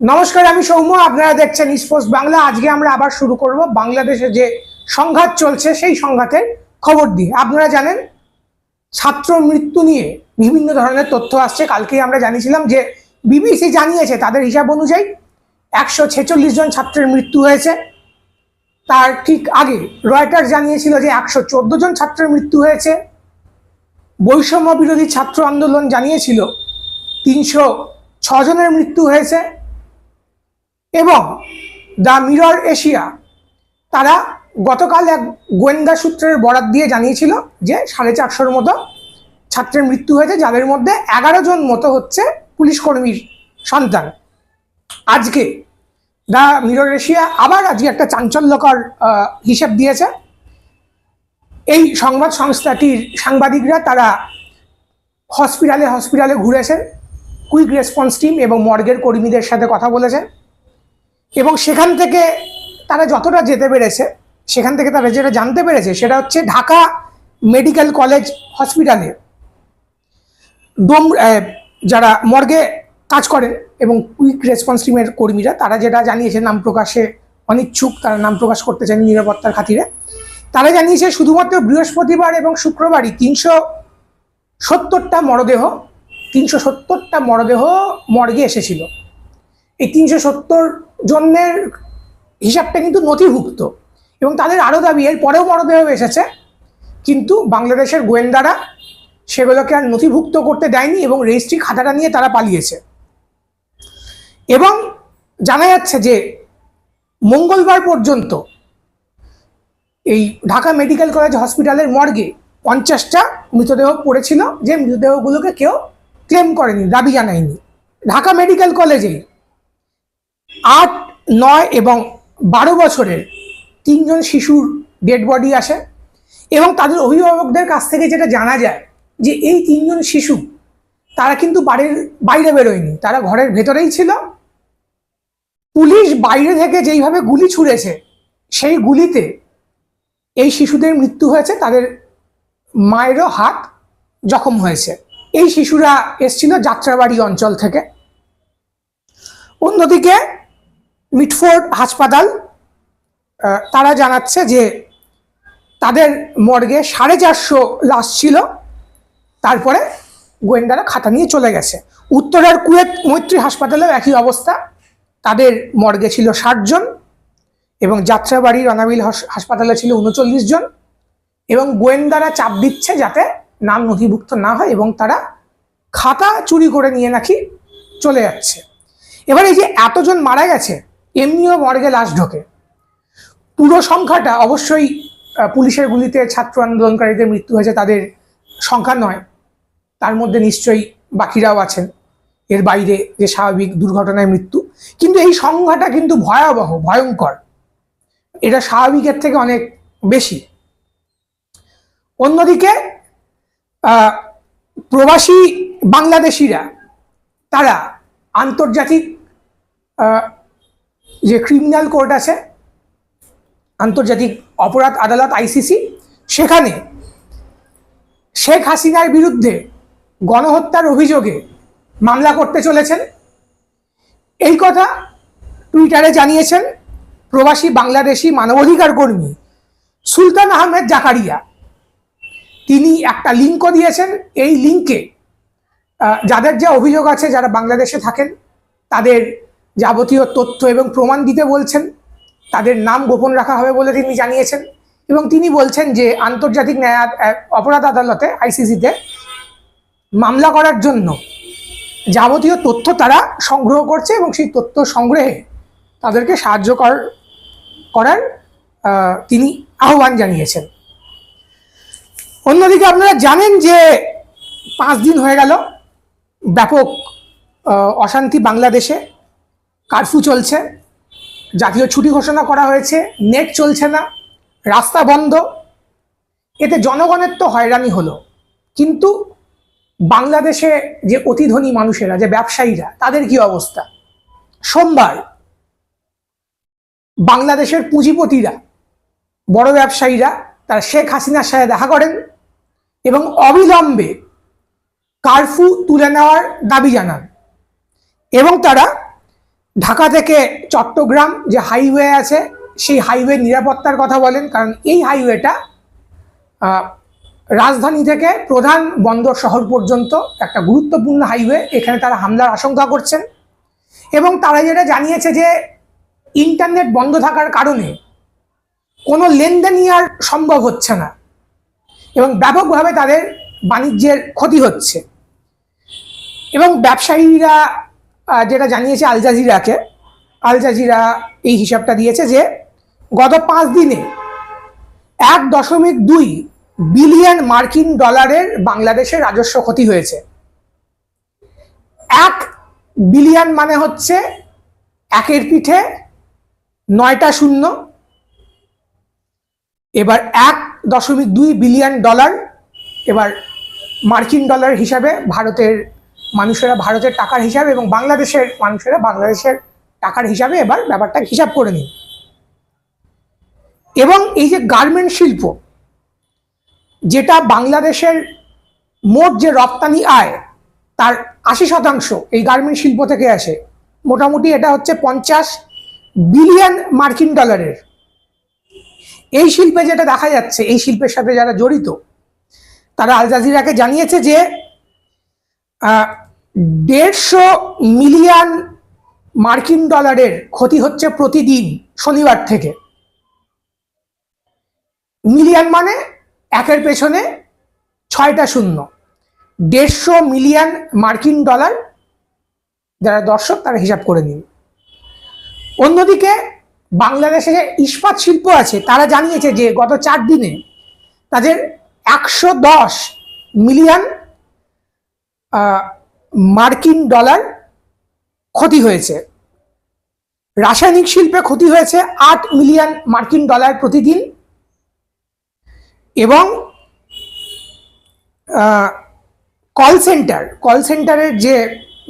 নমস্কার, আমি সৌম্য, আপনারা দেখছেন স্পোর্টস বাংলা আজকে আমরা আবার শুরু করব বাংলাদেশে যে সংঘাত চলছে, সেই সংঘাতের খবর দিয়ে। আপনারা জানেন, ছাত্র মৃত্যু নিয়ে বিভিন্ন ধরনের তথ্য আসছে। কালকেই আমরা জানিয়েছিলাম যে বিবিসি জানিয়েছে তাদের হিসাব অনুযায়ী একশো ছেচল্লিশ জন ছাত্রের মৃত্যু হয়েছে। তার ঠিক আগে রয়টার জানিয়েছিল যে একশো চোদ্দ জন ছাত্রের মৃত্যু হয়েছে। বৈষম্য বিরোধী ছাত্র আন্দোলন জানিয়েছিল তিনশো ছজনের মৃত্যু হয়েছে। এবং দ্য মিরর এশিয়া, তারা গতকাল এক গোয়েন্দা সূত্রের বরাত দিয়ে জানিয়েছিল যে সাড়ে চারশোর মতো ছাত্রের মৃত্যু হয়েছে, যাদের মধ্যে এগারো জন মতো হচ্ছে পুলিশ কর্মীর সন্তান। আজকে দ্য মিরর এশিয়া আবার আজকে একটা চাঞ্চল্যকর হিসেব দিয়েছে। এই সংবাদ সংস্থাটির সাংবাদিকরা তারা হসপিটালে হসপিটালে ঘুরেছেন, কুইক রেসপন্স টিম এবং মর্গের কর্মীদের সাথে কথা বলেছেন। এবং সেখান থেকে তারা যতটা যেতে পেরেছে, সেখান থেকে তারা যেটা জানতে পেরেছে সেটা হচ্ছে ঢাকা মেডিকেল কলেজ হসপিটালে ডোম যারা মর্গে কাজ করেন এবং কুইক রেসপন্স টিমের কর্মীরা, তারা যেটা জানিয়েছে নাম প্রকাশে অনিচ্ছুক, তারা নাম প্রকাশ করতে চান নিরাপত্তার খাতিরে। তারা জানিয়েছে শুধুমাত্র বৃহস্পতিবার এবং শুক্রবারই তিনশো সত্তরটা মরদেহ, তিনশো সত্তরটা মরদেহ মর্গে এসেছিল। এই তিনশো সত্তর জনের হিসাবটা কিন্তু নথিভুক্ত। এবং তাদের আরও দাবি এর পরেও মরদেহ এসেছে, কিন্তু বাংলাদেশের গোয়েন্দারা সেগুলোকে আর নথিভুক্ত করতে দেয়নি এবং রেজিস্ট্রি খাতাটা নিয়ে তারা পালিয়েছে। এবং জানা যাচ্ছে যে মঙ্গলবার পর্যন্ত এই ঢাকা মেডিকেল কলেজ হসপিটালের মর্গে পঞ্চাশটা মৃতদেহ পড়েছিল, যে মৃতদেহগুলোকে কেউ ক্লেম করেনি, দাবি জানায়নি। ঢাকা মেডিকেল কলেজে আট, নয় এবং বারো বছরের তিনজন শিশুর ডেড বডি আসে এবং তাদের অভিভাবকদের কাছ থেকে যেটা জানা যায় যে এই তিনজন শিশু, তারা কিন্তু বাড়ির বাইরে বেরোয়নি, তারা ঘরের ভেতরেই ছিল। পুলিশ বাইরে থেকে যেইভাবে গুলি ছুঁড়েছে, সেই গুলিতে এই শিশুদের মৃত্যু হয়েছে, তাদের মায়েরও হাত জখম হয়েছে। এই শিশুরা এসছিল যাত্রাবাড়ি অঞ্চল থেকে। অন্যদিকে মিটফোর্ড হাসপাতাল তারা জানাচ্ছে যে তাদের মর্গে সাড়ে চারশো লাশ ছিল, তারপরে গোয়েন্দারা খাতা নিয়ে চলে গেছে। উত্তরের কুয়েত মৈত্রী হাসপাতালেও একই অবস্থা, তাদের মর্গে ছিল ষাটজন এবং যাত্রাবাড়ি অনাবিল হাস- হাসপাতালে ছিল উনচল্লিশ জন এবং গোয়েন্দারা চাপ দিচ্ছে যাতে নাম নথিভুক্ত না হয় এবং তারা খাতা চুরি করে নিয়ে নাকি চলে যাচ্ছে। এবার এই যে এতজন মারা গেছে এমনিও মর্গে লাশ ঢোকে। পুরো সংখ্যাটা অবশ্যই পুলিশের গুলিতে ছাত্র আন্দোলনকারীদের মৃত্যু হয়েছে তাদের সংখ্যা নয়। তার মধ্যে নিশ্চয়ই বাকিরাও আছেন। এর বাইরে যে স্বাভাবিক দুর্ঘটনায় মৃত্যু। কিন্তু এই সংখ্যাটা কিন্তু ভয়াবহ, ভয়ঙ্কর। এটা স্বাভাবিকের থেকে অনেক বেশি। অন্যদিকে প্রবাসী বাংলাদেশিরা, তারা আন্তর্জাতিক যে ক্রিমিনাল কোর্ট আছে, আন্তর্জাতিক অপরাধ আদালত আইসিসি সেখানে শেখ হাসিনার বিরুদ্ধে গণহত্যার অভিযোগে মামলা করতে চলেছেন। এই কথা টুইটারে জানিয়েছেন প্রবাসী বাংলাদেশি মানবাধিকার কর্মী সুলতান আহমেদ জাকারিয়া। তিনি একটা লিঙ্কও দিয়েছেন। এই লিঙ্কে যাদের যা অভিযোগ আছে, যারা বাংলাদেশে থাকেন, তাদের যাবতীয় তথ্য এবং প্রমাণ দিতে বলছেন। তাদের নাম গোপন রাখা হবে বলে তিনি জানিয়েছেন এবং তিনি বলছেন যে আন্তর্জাতিক ন্যায় অপরাধ আদালতে, আইসিসিতে মামলা করার জন্য যাবতীয় তথ্য তারা সংগ্রহ করছে এবং সেই তথ্য সংগ্রহে তাদেরকে সাহায্য কর- করার তিনি আহ্বান জানিয়েছেন। অন্যদিকে আপনারা জানেন যে পাঁচ দিন হয়ে গেল ব্যাপক অশান্তি বাংলাদেশে। কারফিউ চলছে, জাতীয় ছুটি ঘোষণা করা হয়েছে, নেট চলছে না, রাস্তা বন্ধ। এতে জনগণের তো হয়রানি হলো। কিন্তু বাংলাদেশে যে অতি ধনী মানুষেরা, যে ব্যবসায়ীরা, তাদের কি অবস্থা? সোমবার বাংলাদেশের পুঁজিপতিরা, বড় ব্যবসায়ীরা, তারা শেখ হাসিনার সাথে দেখা করেন এবং অবিলম্বে কারফিউ তুলে নেওয়ার দাবি জানান। এবং তারা ঢাকা থেকে চট্টগ্রাম যে হাইওয়ে আছে, সেই হাইওয়ে নিরাপত্তার কথা বলেন, কারণ এই হাইওয়েটা রাজধানী থেকে প্রধান বন্দর শহর পর্যন্ত একটা গুরুত্বপূর্ণ হাইওয়ে, এখানে তারা হামলার আশঙ্কা করছেন। এবং তারা যেটা জানিয়েছে যে, ইন্টারনেট বন্ধ থাকার কারণে কোনো লেনদেনই আর সম্ভব হচ্ছে না এবং ব্যাপকভাবে তাদের বাণিজ্যের ক্ষতি হচ্ছে। এবং ব্যবসায়ীরা যেটা জানিয়েছে আল জাজিরাকে, আল জাজিরা এই হিসাবটা দিয়েছে যে গত পাঁচ দিনে এক দশমিক দুই বিলিয়ন মার্কিন ডলারের বাংলাদেশের রাজস্ব ক্ষতি হয়েছে। এক বিলিয়ন মানে হচ্ছে একের পিঠে নয়টা শূন্য। এবার এক দশমিক দুই বিলিয়ন ডলার এবার মার্কিন ডলার হিসাবে ভারতের মানুষেরা ভারতের টাকার হিসাবে এবং বাংলাদেশের মানুষেরা বাংলাদেশের টাকার হিসাবে এবার ব্যাপারটা হিসাব করে নিন। এবং এই যে গার্মেন্ট শিল্প, যেটা বাংলাদেশের মোট যে রপ্তানি আয়, তার আশি শতাংশ এই গার্মেন্ট শিল্প থেকে আসে। মোটামুটি এটা হচ্ছে পঞ্চাশ বিলিয়ন মার্কিন ডলারের এই শিল্পে যেটা দেখা যাচ্ছে, এই শিল্পের সাথে যারা জড়িত, তারা আল জাজিরাকে জানিয়েছে যে দেড়শো মিলিয়ন মার্কিন ডলারের ক্ষতি হচ্ছে প্রতিদিন শনিবার থেকে। মিলিয়ন মানে একের পেছনে ছয়টা শূন্য। দেড়শো মিলিয়ন মার্কিন ডলার যারা দর্শক, তারা হিসাব করে নিন। অন্যদিকে বাংলাদেশে যে ইস্পাত শিল্প আছে, তারা জানিয়েছে যে গত চার দিনে তাদের একশো দশ মিলিয়ন মার্কিন ডলার ক্ষতি হয়েছে। রাসায়নিক শিল্পে ক্ষতি হয়েছে আট মিলিয়ন মার্কিন ডলার প্রতিদিন এবং কল সেন্টার, কল সেন্টারের যে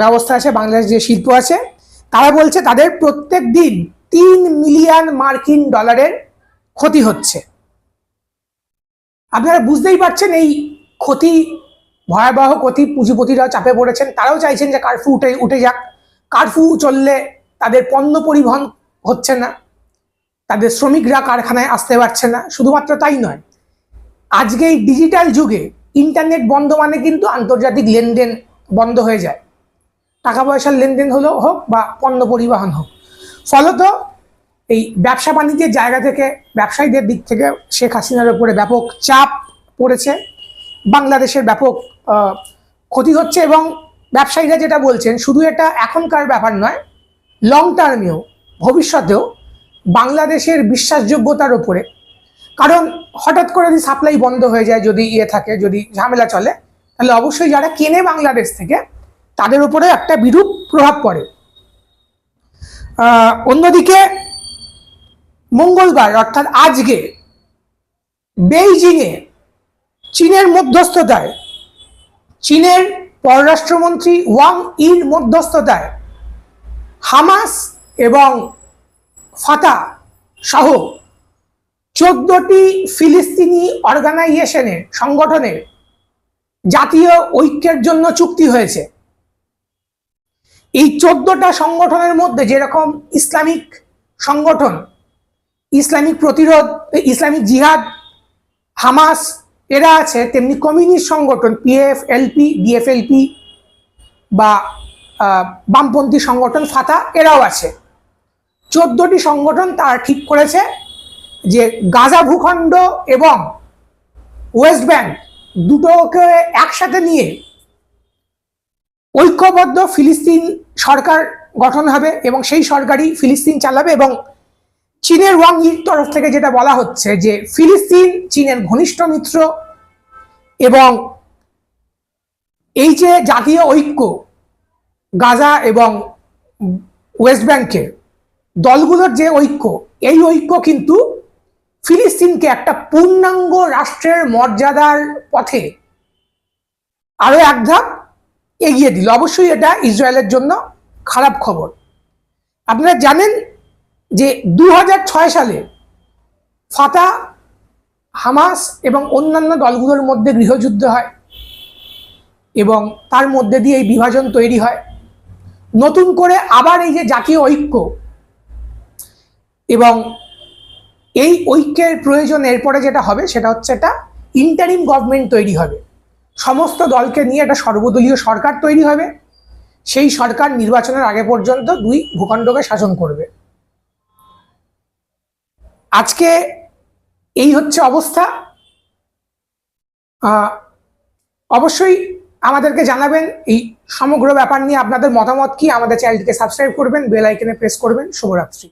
ব্যবস্থা আছে বাংলাদেশ যে শিল্প আছে, তারা বলছে তাদের প্রত্যেক দিন তিন মিলিয়ন মার্কিন ডলারের ক্ষতি হচ্ছে। আপনারা বুঝতেই পারছেন এই ক্ষতি ভয়াবহ ক্ষতি পুঁজিপতিরাও চাপে পড়েছেন। তারাও চাইছেন যে কারফিউ উঠে উঠে যাক। কারফিউ চললে তাদের পণ্য পরিবহন হচ্ছে না। তাদের শ্রমিকরা কারখানায় আসতে পারছে না। শুধুমাত্র তাই নয়, আজকে এই ডিজিটাল যুগে ইন্টারনেট বন্ধ মানে কিন্তু আন্তর্জাতিক লেনদেন বন্ধ হয়ে যায়। টাকা পয়সার লেনদেন হলো হোক বা পণ্য পরিবহন হোক। ফলত এই ব্যবসা বাণিজ্যের জায়গা থেকে, ব্যবসায়ীদের দিক থেকে শেখ হাসিনার উপরে ব্যাপক চাপ পড়েছে। বাংলাদেশের ব্যাপক ক্ষতি হচ্ছে এবং ব্যবসায়ীরা যেটা বলছেন, শুধু এটা এখনকার ব্যাপার নয় লং টার্মেও ভবিষ্যতেও বাংলাদেশের বিশ্বাসযোগ্যতার ওপরে কারণ হঠাৎ করে যদি সাপ্লাই বন্ধ হয়ে যায়, যদি ইয়ে থাকে, যদি ঝামেলা চলে, তাহলে অবশ্যই যারা কেনে বাংলাদেশ থেকে, তাদের উপরে একটা বিরূপ প্রভাব পড়ে। অন্যদিকে মঙ্গলবার, অর্থাৎ আজকে, বেইজিংয়ে চীনের মধ্যস্থতায় চীনের পররাষ্ট্রমন্ত্রী ওয়াং ইর মধ্যস্থতায় হামাস এবং ফাতা সহ চোদ্দটি ফিলিস্তিনি অর্গানাইজেশনের সংগঠনের জাতীয় ঐক্যের জন্য চুক্তি হয়েছে। এই চোদ্দটা সংগঠনের মধ্যে যেরকম ইসলামিক সংগঠন, ইসলামিক প্রতিরোধ, ইসলামিক জিহাদ, হামাস এরা আছে তেমনি কমিউনিস্ট সংগঠন পিএফ এলপি ডিএফএলপি বা বামপন্থী সংগঠন, ফাতা, এরাও আছে। চোদ্দটি সংগঠন তারা ঠিক করেছে যে গাজা ভূখণ্ড এবং ওয়েস্ট ব্যাংক দুটোকে একসাথে নিয়ে ঐক্যবদ্ধ ফিলিস্তিন সরকার গঠন হবে এবং সেই সরকারই ফিলিস্তিন চালাবে এবং চীনের ওয়াং ইর তরফ থেকে যেটা বলা হচ্ছে যে ফিলিস্তিন, চীনের ঘনিষ্ঠ মিত্র এবং এই যে জাতীয় ঐক্য গাজা এবং ওয়েস্ট ব্যাংকের দলগুলোর যে ঐক্য, এই ঐক্য কিন্তু ফিলিস্তিনকে একটা পূর্ণাঙ্গ রাষ্ট্রের মর্যাদার পথে আরও এক ধাপ এগিয়ে দিল। অবশ্যই এটা ইসরায়েলের জন্য খারাপ খবর। আপনারা জানেন যে দু হাজার ছয় সালে ফাতা হামাস এবং অন্যান্য দলগুলোর মধ্যে গৃহযুদ্ধ হয় এবং তার মধ্যে দিয়ে এই বিভাজন তৈরি হয়। নতুন করে আবার এই যে জাতীয় ঐক্য এবং এই ঐক্যের প্রয়োজন এরপরে যেটা হবে, সেটা হচ্ছে এটা ইন্টারিম গভর্নমেন্ট তৈরি হবে। সমস্ত দলকে নিয়ে একটা সর্বদলীয় সরকার তৈরি হবে। সেই সরকার নির্বাচনের আগে পর্যন্ত দুই ভূখণ্ডকে শাসন করবে। আজকে এই হচ্ছে অবস্থা। অবশ্যই আমাদেরকে জানাবেন এই সমগ্র ব্যাপার নিয়ে আপনাদের মতামত কি। আমাদের চ্যানেলটিকে সাবস্ক্রাইব করবেন, বেল আইকনে প্রেস করবেন। শুভরাত্রি।